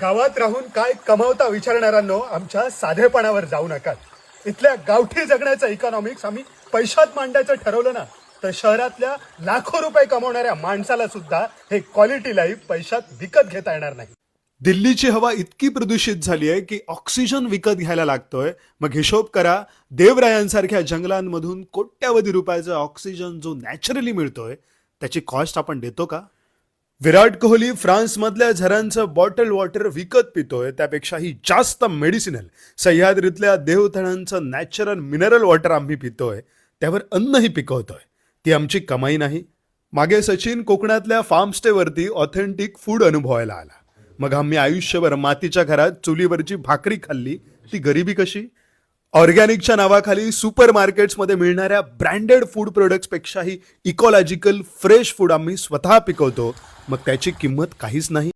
गावात राहून काय कमावता विचारणाऱ्यांनो आमच्या साधेपणावर जाऊ नका. इथल्या गावठी जगण्याचं इकॉनॉमिक्स आम्ही पैशात मांडायचं ठरवलं ना तर शहरातल्या लाखो रुपये कमवणाऱ्या माणसाला सुद्धा हे क्वालिटी लाईफ पैशात विकत घेता येणार नाही. दिल्लीची हवा इतकी प्रदूषित झाली आहे की ऑक्सिजन विकत घ्यायला लागतोय. मग हिशोब करा देवरायांसारख्या जंगलांमधून कोट्यावधी रुपयाचा ऑक्सिजन जो नॅचरली मिळतोय त्याची कॉस्ट आपण देतो का? विराट कोहली फ्रान्समधल्या झरांचं बॉटल वॉटर विकत पितोय त्यापेक्षाही जास्त मेडिसिनल. सह्याद्रीतल्या देवतळांचं नॅचरल मिनरल वॉटर आम्ही पितोय त्यावर अन्नही पिकवतोय. ती आमची कमाई नाही. मागे सचिन कोकणातल्या फार्म स्टेवरती ऑथेंटिक फूड अनुभवायला आला. मग आम्ही आयुष्यभर मातीच्या घरात चुलीवरची भाकरी खाल्ली. ती गरिबी कशी? ऑर्गॅनिकच्या नावाखाली सुपर मार्केट्समध्ये मिळणाऱ्या ब्रँडेड फूड प्रोडक्ट्सपेक्षाही इकॉलॉजिकल फ्रेश फूड आम्ही स्वतः पिकवतो. मग त्याची किंमत काहीच नाही.